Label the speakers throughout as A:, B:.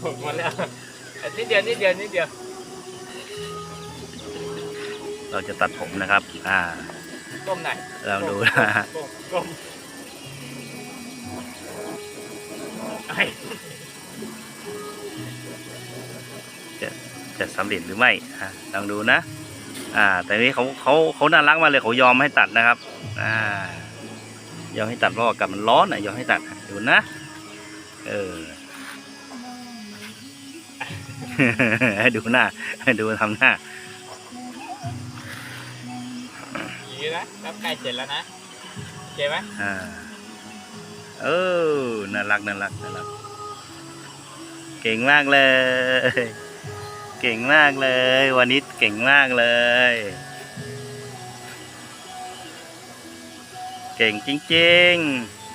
A: หมดหมดแล้วนิดเดียวนิดเดียวนิดเดียว
B: เราจะตัดผมนะครับ อ่า
A: ก้มหน่อย
B: ลองดูนะ
A: ก้มก้มไอ้
B: จะสำเร็จหรือไม่อะลองดูนะ อ่า แต่นี้เขาเขาเขาน่ารักมากเลยเขายอมให้ตัดนะครับ อ่ายอมให้ตัดเพราะว่าอากาศมันร้อนอะยอมให้ตัดดูนะ เออให้ดูหน้าให้ดูทำหน้า
A: อย่างนี้นะแล้วใกล้เสร็จแล้วนะโอเคไหม
B: อ่าเออน่ารักน่ารักน่ารัก เก่งมากเลย เก่งมากเลย วันนี้เก่งมากเลย เก่งจริงๆ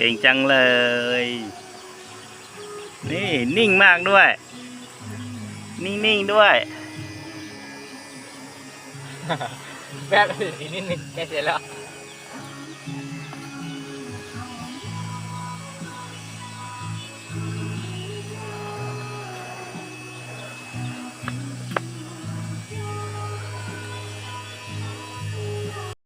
B: เก่งจังเลย นี่นิ่งมากด้วย นิ่งๆด้วย
A: แบบอีกนิดนึงแกเสร็จแล้ว